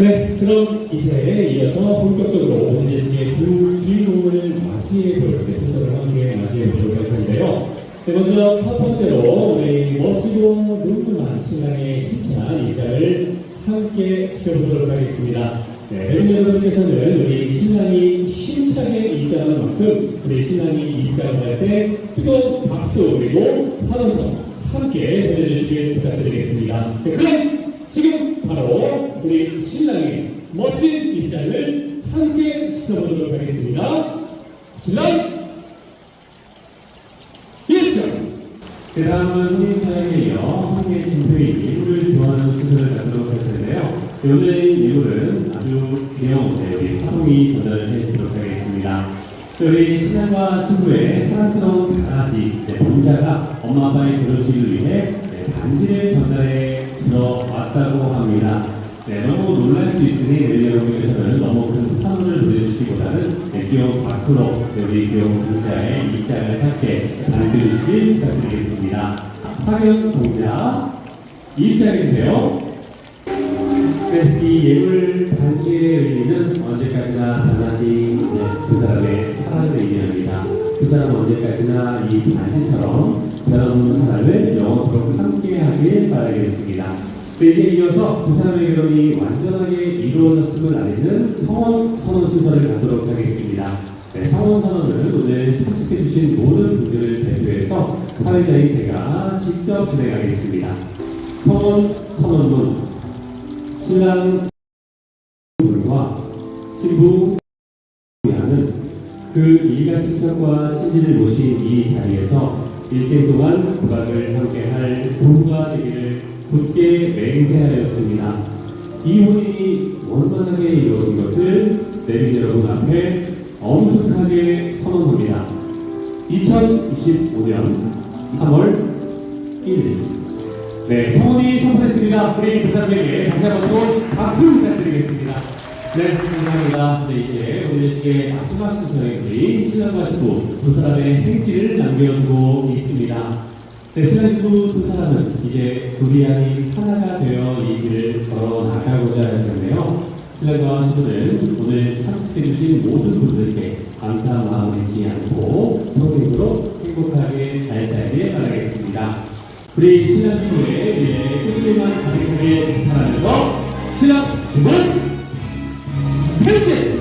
네, 그럼 이제 이어서 본격적으로 오늘 시의 두 주인공을 맞이해 볼 때, 순서를 함께 맞이해 보도록 할 텐데요. 네, 먼저 첫 번째로 우리 멋지고 눈물만 신랑의 힘찬 입장을 함께 지켜보도록 하겠습니다. 네, 여러분 여러분께서는 우리 신랑이 힘차게 입장하는 만큼 우리 신랑이 입장할 때 뜨거운 박수 그리고 환호성 함께 보내주시길 부탁드리겠습니다. 네, 그럼 지금 바로 우리 신랑의 멋진 입장을 함께 지켜보도록 하겠습니다. 신랑! 그 다음은 혼인사에 이어 함께 진표인 예물을 교환하는 순서를 갖도록 할 텐데요. 오늘 예물은 아주 귀여운 네, 우리 파동이 전달해 주도록 하겠습니다. 우리 신랑과 신부의 사랑스러운 강아지 네, 본자가 엄마 아빠의 결혼식을 위해 네, 반지를 들어왔다고 합니다. 네, 너무 놀랄 수 있으니 네, 여러분께서는 너무 큰 선물을 보내주시기보다는 네, 귀여운 박수로 네, 우리 귀여운 동자의 입장을 함께 반겨주시길 부탁드리겠습니다. 화면 동자 입장해주세요. 네, 이 예물 반지의 의미는 언제까지나 달라진 네, 두 사람의 사랑을 의미합니다. 두 사람은 언제까지나 이 반지처럼 변함없는 사랑을 영원토록 함께하길 바라겠습니다. 네, 이제 이어서 결혼이 완전하게 이루어졌음을 알리는 성원 선언 순서를 갖도록 하겠습니다. 네, 성원 선언은 오늘 참석해주신 모든 분들을 대표해서 사회자인 제가 직접 진행하겠습니다. 성원 선언문 신랑 분과 신부 하는 그 일가 친척과 친지를 모신 이 자리에서 일생 동안 국악을 함께할 부부가 되기를 굳게 맹세하였습니다. 이 혼인이 원만하게 이루어진 것을 내빈 여러분 앞에 엄숙하게 선언합니다. 2025년 3월 1일 네, 성원이 선포했습니다. 우리 그 사람에게 다시 한 번 또 박수 부탁드리겠습니다. 네, 감사합니다. 네, 이제 시계 마지막 순서에 우리 신랑과 신부 두 사람의 행지를 남겨두고 있습니다. 신부 두 사람은 이제 둘이 아닌 하나가 되어 이 길을 걸어 나가고자 할 텐데요. 신랑과 신부는 오늘 참석해주신 모든 분들께 감사 마음 잊지 않고 평생으로 행복하게 잘 살길 바라겠습니다. 우리 신랑 신부의 미래의 꿈들만 가득하게 바라면서 신랑 신부 행진!